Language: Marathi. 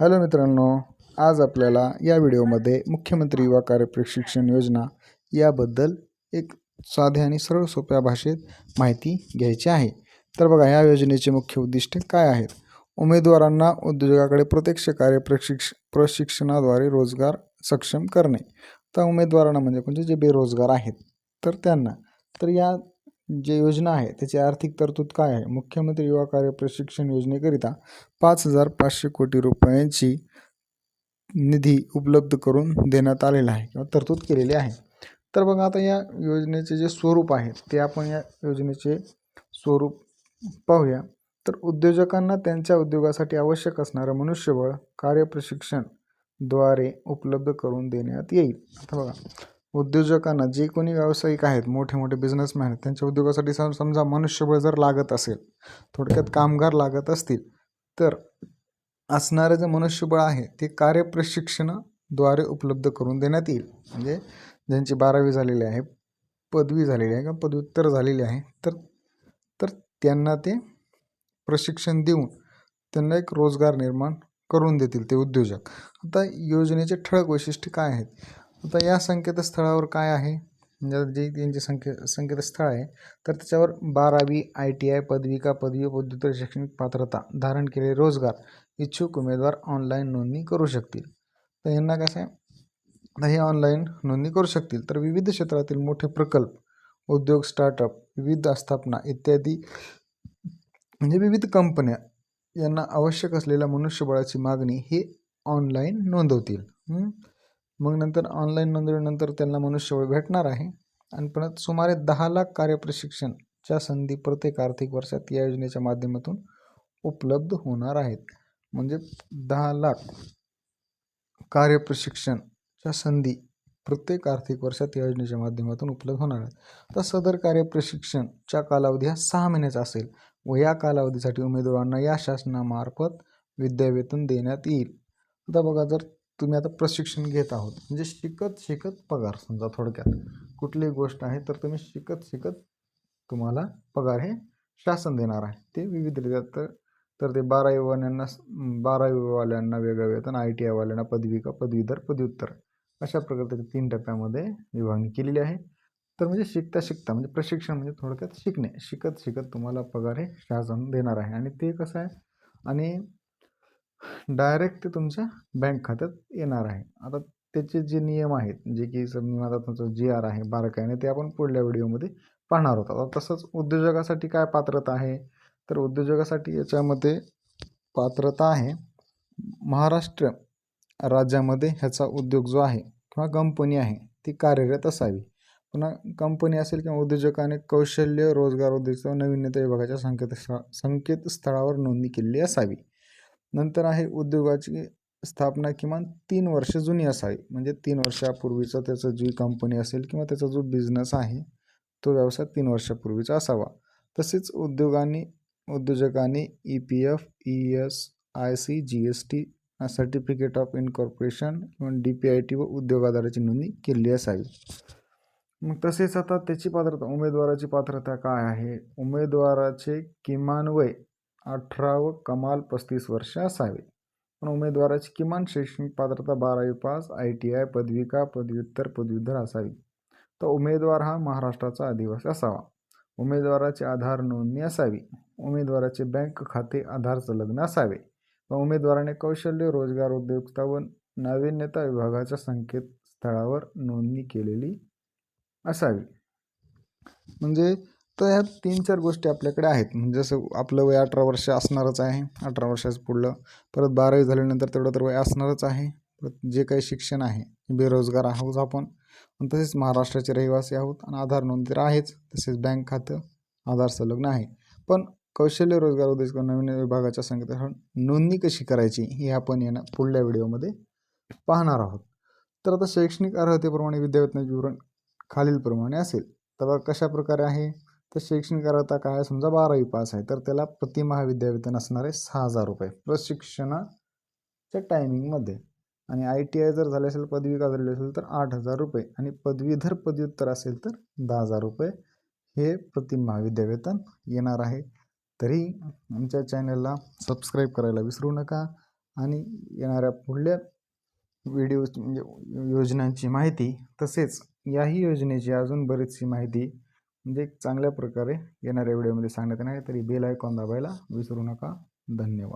हॅलो मित्रांनो आज आपल्याला या व्हिडिओमध्ये मुख्यमंत्री युवा कार्य प्रशिक्षण योजना याबद्दल एक साध्या आणि सरळ सोप्या भाषेत माहिती घ्यायची आहे. तर बघा या योजनेचे मुख्य उद्दिष्ट काय आहेत? उमेदवारांना उद्योजकाकडे प्रत्यक्ष कार्य प्रशिक्ष प्रशिक्षणाद्वारे रोजगार सक्षम करणे. तर उमेदवारांना म्हणजे म्हणजे जे बेरोजगार आहेत. तर त्यांना. तर या जे योजना आहे त्याची आर्थिक तरतूद काय आहे? मुख्यमंत्री युवा कार्य प्रशिक्षण योजनेकरिता पाच हजार पाचशे कोटी रुपयांची निधी उपलब्ध करून देण्यात आलेला आहे किंवा तरतूद केलेली आहे. तर बघा आता या योजनेचे जे स्वरूप आहे ते आपण या योजनेचे स्वरूप पाहूया. तर उद्योजकांना त्यांच्या उद्योगासाठी आवश्यक असणारं मनुष्यबळ कार्यप्रशिक्षणद्वारे उपलब्ध करून देण्यात येईल. आता बघा उद्योजकांना जे कोणी व्यावसायिक आहेत मोठे मोठे बिझनेसमॅन आहेत त्यांच्या उद्योगासाठी सम समजा मनुष्यबळ जर लागत असेल थोडक्यात कामगार लागत असतील तर असणारं जे मनुष्यबळ आहे ते कार्यप्रशिक्षणाद्वारे उपलब्ध करून देण्यात येईल. म्हणजे ज्यांची बारावी झालेली आहे पदवी झालेली आहे किंवा पदव्युत्तर झालेली आहे तर तर त्यांना ते प्रशिक्षण देऊन त्यांना एक रोजगार निर्माण करून देतील ते उद्योजक. आता योजनेचे ठळक वैशिष्ट्य काय आहेत? आता या संकेतस्थळावर काय आहे? म्हणजे जे त्यांचे संकेत संकेतस्थळ आहे तर त्याच्यावर बारावी आय टी आय पदविका पदवी पदव्युत्तर शैक्षणिक पात्रता धारण केले रोजगार इच्छुक उमेदवार ऑनलाईन नोंदणी करू शकतील. तर यांना कसं आहे? हे ऑनलाईन नोंदणी करू शकतील. तर विविध क्षेत्रातील मोठे प्रकल्प उद्योग स्टार्टअप विविध आस्थापना इत्यादी म्हणजे विविध कंपन्या यांना आवश्यक असलेल्या मनुष्यबळाची मागणी हे ऑनलाईन नोंदवतील. मग नंतर ऑनलाईन नोंदणीनंतर त्यांना मनुष्यबळ भेटणार आहे. आणि परत सुमारे दहा लाख कार्यप्रशिक्षणच्या संधी प्रत्येक आर्थिक वर्षात या योजनेच्या माध्यमातून उपलब्ध होणार आहेत. म्हणजे दहा लाख कार्यप्रशिक्षणच्या संधी प्रत्येक आर्थिक वर्षात या योजनेच्या माध्यमातून उपलब्ध होणार आहेत. तर सदर कार्यप्रशिक्षणच्या कालावधी हा सहा महिन्याचा असेल व या कालावधीसाठी उमेदवारांना या शासनामार्फत विद्यावेतन देण्यात येईल. आता बघा जर तुम्ही आता प्रशिक्षण घेत आहोत. म्हणजे शिकत शिकत पगार समजा थोडक्यात. कुठलीही गोष्ट आहे तर तुम्ही शिकत शिकत तुम्हाला पगार हे शासन देणार आहे. ते विविध तर तर ते बारावीवाल्यांना बारावीवाल्यांना वेगळं वेतन आय टी आयवाल्यांना पदविका पदवीधर पदव्युत्तर. अशा प्रकारे तीन टप्प्यामध्ये विभागणी केलेली आहे. तर म्हणजे शिकता शिकता म्हणजे प्रशिक्षण म्हणजे थोडक्यात शिकणे. शिकत शिकत तुम्हाला पगार हे शासन देणार आहे. आणि ते कसं आहे? आणि डायरेक्ट ते तुमच्या बँक खात्यात येणार आहे. आता त्याचे जे नियम आहेत जे की आता तुमचं जी आर आहे बारकाईने ते आपण पुढल्या व्हिडिओमध्ये पाहणार आहोत. आता तसंच उद्योजकासाठी काय पात्रता आहे? तर उद्योजकासाठी याच्यामध्ये पात्रता आहे महाराष्ट्र राज्यामध्ये ह्याचा उद्योग जो आहे किंवा कंपनी आहे ती कार्यरत असावी. पुन्हा कंपनी असेल किंवा उद्योजकाने कौशल्य रोजगार उद्योग नवीनता विभागाच्या संकेतस्थळ संकेतस्थळावर नोंदणी केलेली असावी. नंतर आहे उद्योगाची स्थापना किमान तीन वर्ष जुनी असावी. म्हणजे तीन वर्षापूर्वीचा त्याचं जी कंपनी असेल किंवा त्याचा जो बिझनेस आहे तो व्यवसाय तीन वर्षापूर्वीचा असावा. तसेच उद्योगांनी उद्योजकांनी E P F E S I C G S T certificate of incorporation किंवा डी पी आय टी व उद्योगाधाराची नोंदणी केलेली असावी. मग तसेच आता त्याची पात्रता उमेदवाराची पात्रता काय आहे? उमेदवाराचे किमान वय अठरा व कमाल पस्तीस वर्ष असावे. पण उमेदवाराची किमान शैक्षणिक पात्रता बारावी पास आय टी आय पदविका पदव्युत्तर पदव्युत्तर असावी. तर उमेदवार हा महाराष्ट्राचा आदिवासी असावा. उमेदवाराची आधार नोंदणी असावी. उमेदवाराचे बँक खाते आधार संलग्न असावे. व उमेदवाराने कौशल्य रोजगार उद्योगता व नाविन्यता विभागाच्या संकेतस्थळावर नोंदणी केलेली असावी. म्हणजे तर ह्या तीन चार गोष्टी आपल्याकडे आहेत. म्हणजे जसं आपलं वय अठरा वर्ष असणारच आहे. अठरा वर्षाचं पुढलं. परत बारावी झाल्यानंतर तेवढं तर वय असणारच आहे. परत जे काही शिक्षण आहे बेरोजगार आहोत आपण. तसेच महाराष्ट्राचे रहिवासी आहोत आणि आधार नोंद तर आहेच. तसेच बँक खातं आधार संलग्न आहे. पण कौशल्य रोजगार उद्देश नवीन विभागाच्या संकेत नोंदणी कशी करायची हे आपण येणं पुढल्या व्हिडिओमध्ये पाहणार आहोत. तर आता शैक्षणिक अर्हतेप्रमाणे विद्यावेतनाचे विवरण खालीलप्रमाणे असेल. तर कशा प्रकारे आहे? तर शैक्षणिक अर्हता काय? समजा बारावी पास आहे तर त्याला प्रति महाविद्यावेतन असणार आहे सहा हजार रुपये प्रशिक्षणाच्या टायमिंगमध्ये आणि आय टी आय जर झाले असेल पदविका झाली असेल तर आठ हजार रुपये. आणि पदवीधर पदव्युत्तर असेल तर दहा हजार रुपये हे प्रति महाविद्यावेतन येणार आहे. तरी आमच्या चॅनलला सबस्क्राईब करायला विसरू नका. आणि येणाऱ्या पुढल्या व्हिडिओ म्हणजे योजनांची माहिती तसेच याही योजनेची अजून बरीचशी माहिती म्हणजे चांगल्या प्रकारे येणाऱ्या व्हिडिओमध्ये सांगण्यात येणार आहे. तरी बेल आयकॉन दाबायला विसरू नका. धन्यवाद.